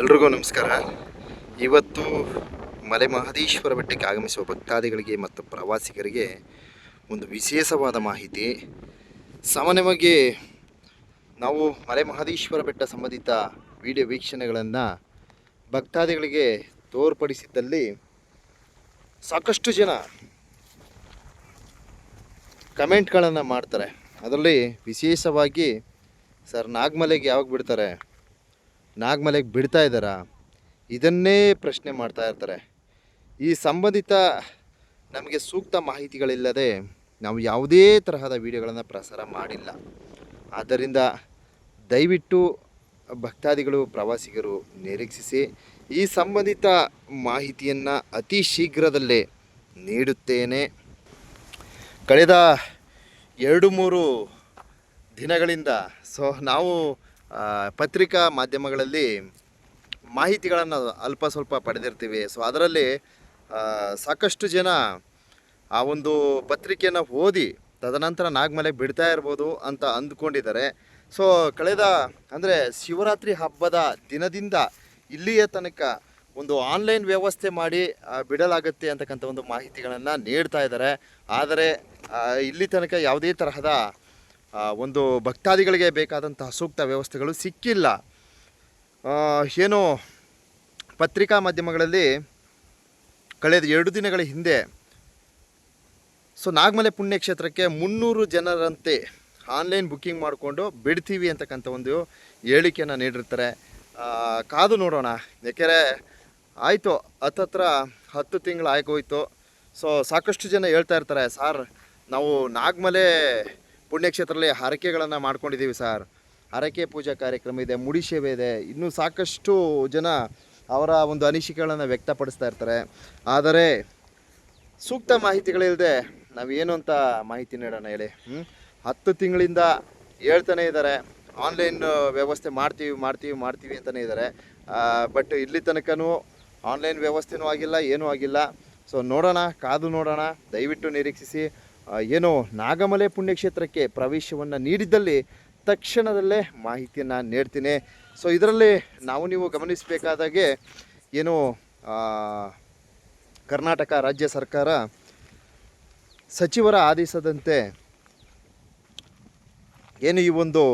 ಎಲ್ರಿಗೂ ನಮಸ್ಕಾರ. ಇವತ್ತು ಮಲೆ ಮಹದೇಶ್ವರ ಬೆಟ್ಟಕ್ಕೆ ಆಗಮಿಸುವ ಭಕ್ತಾದಿಗಳಿಗೆ ಮತ್ತು ಪ್ರವಾಸಿಗರಿಗೆ ಒಂದು ವಿಶೇಷವಾದ ಮಾಹಿತಿ. ಸಾಮಾನ್ಯವಾಗಿ ನಾವು ಮಲೆ ಮಹದೇಶ್ವರ ಬೆಟ್ಟ ಸಂಬಂಧಿತ ವಿಡಿಯೋ ವೀಕ್ಷಣೆಗಳನ್ನು ಭಕ್ತಾದಿಗಳಿಗೆ ತೋರ್ಪಡಿಸಿದ್ದಲ್ಲಿ ಸಾಕಷ್ಟು ಜನ ಕಮೆಂಟ್ಗಳನ್ನು ಮಾಡ್ತಾರೆ. ಅದರಲ್ಲಿ ವಿಶೇಷವಾಗಿ ಸರ್ ನಾಗಮಲೆಗೆ ಯಾವಾಗ ಬಿಡ್ತಾರೆ? ನಾಗಮಲೆಗೆ ಬಿಡ್ತಾ ಇದ್ದಾರಾ? ಇದನ್ನೇ ಪ್ರಶ್ನೆ ಮಾಡ್ತಾ ಇರ್ತಾರೆ. ಈ ಸಂಬಂಧಿತ ನಮಗೆ ಸೂಕ್ತ ಮಾಹಿತಿಗಳಿಲ್ಲದೆ ನಾವು ಯಾವುದೇ ತರಹದ ವಿಡಿಯೋಗಳನ್ನು ಪ್ರಸಾರ ಮಾಡಿಲ್ಲ. ಆದ್ದರಿಂದ ದಯವಿಟ್ಟು ಭಕ್ತಾದಿಗಳು, ಪ್ರವಾಸಿಗರು ನಿರೀಕ್ಷಿಸಿ ಈ ಸಂಬಂಧಿತ ಮಾಹಿತಿಯನ್ನು ಅತಿ ಶೀಘ್ರದಲ್ಲೇ ನೀಡುತ್ತೇನೆ. ಕಳೆದ ಎರಡು ಮೂರು ದಿನಗಳಿಂದ ಸೊ ನಾವು ಪತ್ರಿಕಾ ಮಾಧ್ಯಮಗಳಲ್ಲಿ ಮಾಹಿತಿಗಳನ್ನು ಅಲ್ಪ ಸ್ವಲ್ಪ ಪಡೆದಿರ್ತೀವಿ. ಸೊ ಅದರಲ್ಲಿ ಸಾಕಷ್ಟು ಜನ ಆ ಒಂದು ಪತ್ರಿಕೆಯನ್ನು ಓದಿ, ತದನಂತರ ನಾಗಮಲೆ ಬಿಡ್ತಾ ಇರ್ಬೋದು ಅಂತ ಅಂದ್ಕೊಂಡಿದ್ದಾರೆ. ಸೊ ಕಳೆದ, ಅಂದರೆ ಶಿವರಾತ್ರಿ ಹಬ್ಬದ ದಿನದಿಂದ ಇಲ್ಲಿಯ ತನಕ ಒಂದು ಆನ್ಲೈನ್ ವ್ಯವಸ್ಥೆ ಮಾಡಿ ಬಿಡಲಾಗುತ್ತೆ ಅಂತಕ್ಕಂಥ ಒಂದು ಮಾಹಿತಿಗಳನ್ನು ನೀಡ್ತಾ ಇದ್ದಾರೆ. ಆದರೆ ಇಲ್ಲಿ ತನಕ ಯಾವುದೇ ತರಹದ ಒಂದು ಭಕ್ತಾದಿಗಳಿಗೆ ಬೇಕಾದಂತಹ ಸೂಕ್ತ ವ್ಯವಸ್ಥೆಗಳು ಸಿಕ್ಕಿಲ್ಲ. ಏನು ಪತ್ರಿಕಾ ಮಾಧ್ಯಮಗಳಲ್ಲಿ ಕಳೆದ ಎರಡು ದಿನಗಳ ಹಿಂದೆ ಸೊ ನಾಗಮಲೆ ಪುಣ್ಯಕ್ಷೇತ್ರಕ್ಕೆ ಮುನ್ನೂರು ಜನರಂತೆ ಆನ್ಲೈನ್ ಬುಕ್ಕಿಂಗ್ ಮಾಡಿಕೊಂಡು ಬಿಡ್ತೀವಿ ಅಂತಕ್ಕಂಥ ಒಂದು ಹೇಳಿಕೆಯನ್ನು ನೀಡಿರ್ತಾರೆ. ಕಾದು ನೋಡೋಣ. ಯಾಕೆಂದರೆ ಆಯಿತು ಹತ್ತತ್ರ ಹತ್ತು ತಿಂಗಳು ಆಗೋಯ್ತು. ಸೊ ಸಾಕಷ್ಟು ಜನ ಹೇಳ್ತಾ ಇರ್ತಾರೆ, ಸಾರ್, ನಾವು ನಾಗಮಲೆ ಪುಣ್ಯಕ್ಷೇತ್ರದಲ್ಲಿ ಹರಕೆಗಳನ್ನು ಮಾಡ್ಕೊಂಡಿದ್ದೀವಿ ಸರ್. ಹರಕೆ ಪೂಜಾ ಕಾರ್ಯಕ್ರಮ ಇದೆ, ಮುಡಿ ಸೇವೆ ಇದೆ. ಇನ್ನೂ ಸಾಕಷ್ಟು ಜನ ಅವರ ಒಂದು ಅನಿಸಿಕೆಗಳನ್ನು ವ್ಯಕ್ತಪಡಿಸ್ತಾ ಇರ್ತಾರೆ. ಆದರೆ ಸೂಕ್ತ ಮಾಹಿತಿಗಳಿಲ್ಲದೆ ನಾವೇನು ಅಂತ ಮಾಹಿತಿ ನೀಡೋಣ ಹೇಳಿ? ಹತ್ತು ತಿಂಗಳಿಂದ ಹೇಳ್ತಾನೆ ಇದ್ದಾರೆ. ಆನ್ಲೈನ್ ವ್ಯವಸ್ಥೆ ಮಾಡ್ತೀವಿ ಮಾಡ್ತೀವಿ ಮಾಡ್ತೀವಿ ಅಂತಲೇ ಇದ್ದಾರೆ. ಬಟ್ ಇಲ್ಲಿ ತನಕನೂ ಆನ್ಲೈನ್ ವ್ಯವಸ್ಥೆನೂ ಆಗಿಲ್ಲ, ಏನೂ ಆಗಿಲ್ಲ. ಸೊ ನೋಡೋಣ, ಕಾದು ನೋಡೋಣ. ದಯವಿಟ್ಟು ನಿರೀಕ್ಷಿಸಿ. ಏನು ನಾಗಮಲೆ ಪುಣ್ಯಕ್ಷೇತ್ರಕ್ಕೆ ಪ್ರವೇಶವನ್ನು ನೀಡಿದ್ದಲ್ಲಿ ತಕ್ಷಣದಲ್ಲೇ ಮಾಹಿತಿಯನ್ನು ನೀಡ್ತೀನಿ. ಸೊ ಇದರಲ್ಲಿ ನಾವು ನೀವು ಗಮನಿಸಬೇಕಾದಾಗೆ ಏನು ಕರ್ನಾಟಕ ರಾಜ್ಯ ಸರ್ಕಾರ ಸಚಿವರ ಆದೇಶದಂತೆ ಏನು ಈ ಒಂದು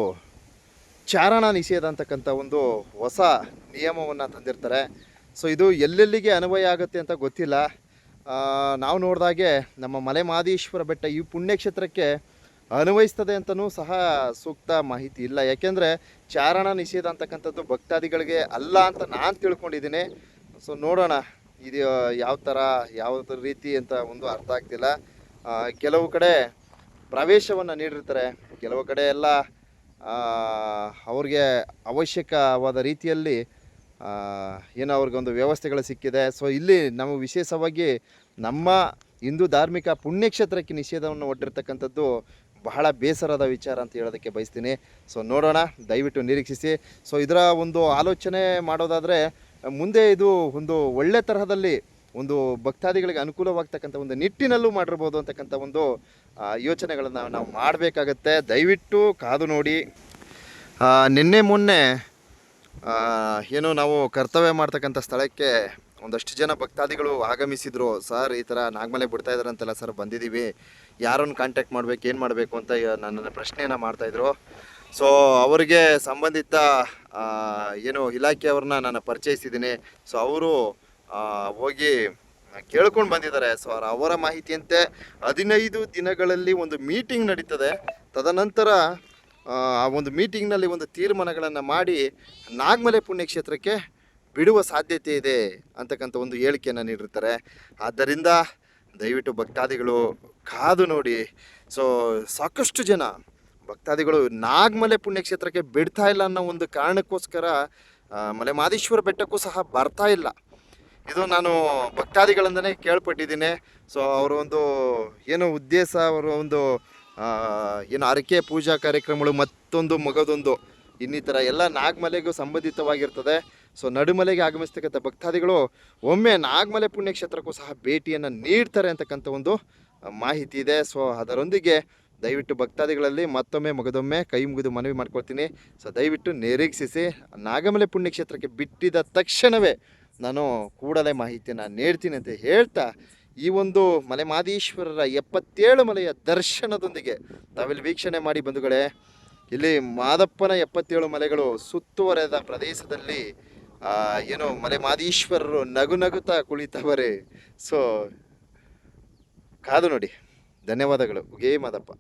ಚಾರಣ ನಿಷೇಧ ಅಂತಕ್ಕಂಥ ಒಂದು ಹೊಸ ನಿಯಮವನ್ನು ತಂದಿರ್ತಾರೆ. ಸೊ ಇದು ಎಲ್ಲೆಲ್ಲಿಗೆ ಅನ್ವಯ ಆಗುತ್ತೆ ಅಂತ ಗೊತ್ತಿಲ್ಲ. ನಾವು ನೋಡಿದಾಗೆ ನಮ್ಮ ಮಲೆ ಮಾದೇಶ್ವರ ಬೆಟ್ಟ ಈ ಪುಣ್ಯಕ್ಷೇತ್ರಕ್ಕೆ ಅನ್ವಯಿಸ್ತದೆ ಅಂತಲೂ ಸಹ ಸೂಕ್ತ ಮಾಹಿತಿ ಇಲ್ಲ. ಯಾಕೆಂದರೆ ಚಾರಣ ನಿಷೇಧ ಅಂತಕ್ಕಂಥದ್ದು ಭಕ್ತಾದಿಗಳಿಗೆ ಅಲ್ಲ ಅಂತ ನಾನು ತಿಳ್ಕೊಂಡಿದ್ದೀನಿ. ಸೊ ನೋಡೋಣ ಇದು ಯಾವ ಥರ ಯಾವ ರೀತಿ ಅಂತ ಒಂದು ಅರ್ಥ ಆಗ್ತಿಲ್ಲ. ಕೆಲವು ಕಡೆ ಪ್ರವೇಶವನ್ನು ನೀಡಿರ್ತಾರೆ. ಕೆಲವು ಕಡೆ ಎಲ್ಲ ಅವ್ರಿಗೆ ಅವಶ್ಯಕವಾದ ರೀತಿಯಲ್ಲಿ ಏನೋ ಅವ್ರಿಗೊಂದು ವ್ಯವಸ್ಥೆಗಳು ಸಿಕ್ಕಿದೆ. ಸೊ ಇಲ್ಲಿ ನಾವು ವಿಶೇಷವಾಗಿ ನಮ್ಮ ಹಿಂದೂ ಧಾರ್ಮಿಕ ಪುಣ್ಯಕ್ಷೇತ್ರಕ್ಕೆ ನಿಷೇಧವನ್ನು ಒಡ್ಡಿರ್ತಕ್ಕಂಥದ್ದು ಬಹಳ ಬೇಸರದ ವಿಚಾರ ಅಂತ ಹೇಳೋದಕ್ಕೆ ಬಯಸ್ತೀನಿ. ಸೊ ನೋಡೋಣ. ದಯವಿಟ್ಟು ನಿರೀಕ್ಷಿಸಿ. ಸೊ ಇದರ ಒಂದು ಆಲೋಚನೆ ಮಾಡೋದಾದರೆ, ಮುಂದೆ ಇದು ಒಂದು ಒಳ್ಳೆ ತರಹದಲ್ಲಿ ಒಂದು ಭಕ್ತಾದಿಗಳಿಗೆ ಅನುಕೂಲವಾಗ್ತಕ್ಕಂಥ ಒಂದು ನಿಟ್ಟಿನಲ್ಲೂ ಮಾಡಿರ್ಬೋದು ಅಂತಕ್ಕಂಥ ಒಂದು ಯೋಚನೆಗಳನ್ನು ನಾವು ಮಾಡಬೇಕಾಗತ್ತೆ. ದಯವಿಟ್ಟು ಕಾದು ನೋಡಿ. ನಿನ್ನೆ ಮೊನ್ನೆ ಏನು ನಾವು ಕರ್ತವ್ಯ ಮಾಡ್ತಕ್ಕಂಥ ಸ್ಥಳಕ್ಕೆ ಒಂದಷ್ಟು ಜನ ಭಕ್ತಾದಿಗಳು ಆಗಮಿಸಿದ್ರು. ಸರ್, ಈ ಥರ ನಾಗಮಲೆ ಬಿಡ್ತಾ ಇದ್ದಾರಂತೆಲ್ಲ ಸರ್, ಬಂದಿದ್ದೀವಿ. ಯಾರನ್ನು ಕಾಂಟ್ಯಾಕ್ಟ್ ಮಾಡಬೇಕು, ಏನು ಮಾಡಬೇಕು ಅಂತ ನನ್ನನ್ನು ನನ್ನ ಪ್ರಶ್ನೆಯನ್ನು ಮಾಡ್ತಾಯಿದ್ರು ಸೊ ಅವರಿಗೆ ಸಂಬಂಧಿತ ಏನು ಇಲಾಖೆಯವ್ರನ್ನ ನಾನು ಪರಿಚಯಿಸಿದ್ದೀನಿ. ಸೊ ಅವರು ಹೋಗಿ ಕೇಳ್ಕೊಂಡು ಬಂದಿದ್ದಾರೆ. ಸೊ ಅವರ ಮಾಹಿತಿಯಂತೆ ಹದಿನೈದು ದಿನಗಳಲ್ಲಿ ಒಂದು ಮೀಟಿಂಗ್ ನಡೀತದೆ. ತದನಂತರ ಆ ಒಂದು ಮೀಟಿಂಗ್ನಲ್ಲಿ ಒಂದು ತೀರ್ಮಾನಗಳನ್ನು ಮಾಡಿ ನಾಗಮಲೆ ಪುಣ್ಯಕ್ಷೇತ್ರಕ್ಕೆ ಬಿಡುವ ಸಾಧ್ಯತೆ ಇದೆ ಅಂತಕ್ಕಂಥ ಒಂದು ಹೇಳಿಕೆಯನ್ನು ನೀಡಿರ್ತಾರೆ. ಆದ್ದರಿಂದ ದಯವಿಟ್ಟು ಭಕ್ತಾದಿಗಳು ಕಾದು ನೋಡಿ. ಸೊ ಸಾಕಷ್ಟು ಜನ ಭಕ್ತಾದಿಗಳು ನಾಗಮಲೆ ಪುಣ್ಯಕ್ಷೇತ್ರಕ್ಕೆ ಬಿಡ್ತಾ ಇಲ್ಲ ಅನ್ನೋ ಒಂದು ಕಾರಣಕ್ಕೋಸ್ಕರ ಮಲೆ ಮಾದೇಶ್ವರ ಬೆಟ್ಟಕ್ಕೂ ಸಹ ಬರ್ತಾ ಇಲ್ಲ. ಇದು ನಾನು ಭಕ್ತಾದಿಗಳಿಂದನೇ ಕೇಳ್ಪಟ್ಟಿದ್ದೀನಿ. ಸೊ ಅವರ ಒಂದು ಏನೋ ಉದ್ದೇಶ, ಅವರ ಒಂದು ಏನು ಅರಕೆ ಪೂಜಾ ಕಾರ್ಯಕ್ರಮಗಳು ಮತ್ತೊಂದು ಮಗದೊಂದು, ಇನ್ನಿತರ ಎಲ್ಲ ನಾಗಮಲೆಗೂ ಸಂಬಂಧಿತವಾಗಿರ್ತದೆ. ಸೊ ನಡುಮಲೆಗೆ ಆಗಮಿಸ್ತಕ್ಕಂಥ ಭಕ್ತಾದಿಗಳು ಒಮ್ಮೆ ನಾಗಮಲೆ ಪುಣ್ಯಕ್ಷೇತ್ರಕ್ಕೂ ಸಹ ಭೇಟಿಯನ್ನು ನೀಡ್ತಾರೆ ಅಂತಕ್ಕಂಥ ಒಂದು ಮಾಹಿತಿ ಇದೆ. ಸೊ ಅದರೊಂದಿಗೆ ದಯವಿಟ್ಟು ಭಕ್ತಾದಿಗಳಲ್ಲಿ ಮತ್ತೊಮ್ಮೆ ಮಗದೊಮ್ಮೆ ಕೈ ಮುಗಿದು ಮನವಿ ಮಾಡ್ಕೊಳ್ತೀನಿ. ಸೊ ದಯವಿಟ್ಟು ನಿರೀಕ್ಷಿಸಿ, ನಾಗಮಲೆ ಪುಣ್ಯಕ್ಷೇತ್ರಕ್ಕೆ ಬಿಟ್ಟಿದ ತಕ್ಷಣವೇ ನಾನು ಕೂಡಲೇ ಮಾಹಿತಿಯನ್ನು ನೀಡ್ತೀನಿ ಅಂತ ಹೇಳ್ತಾ ಈ ಒಂದು ಮಲೆ ಮಾದೇಶ್ವರರ ಎಪ್ಪತ್ತೇಳು ಮಲೆಯ ದರ್ಶನದೊಂದಿಗೆ ತಾವಿಲ್ಲಿ ವೀಕ್ಷಣೆ ಮಾಡಿ ಬಂಧುಗಳೇ, ಇಲ್ಲಿ ಮಾದಪ್ಪನ ಎಪ್ಪತ್ತೇಳು ಮಲೆಗಳು ಸುತ್ತುವರೆದ ಪ್ರದೇಶದಲ್ಲಿ ಏನು ಮಲೆ ಮಾದೇಶ್ವರರು ನಗು ನಗುತ್ತಾ ಕುಳಿತವರೇ. ಸೊ ಕಾದು ನೋಡಿ. ಧನ್ಯವಾದಗಳು. ಉಗೇ ಮಾದಪ್ಪ.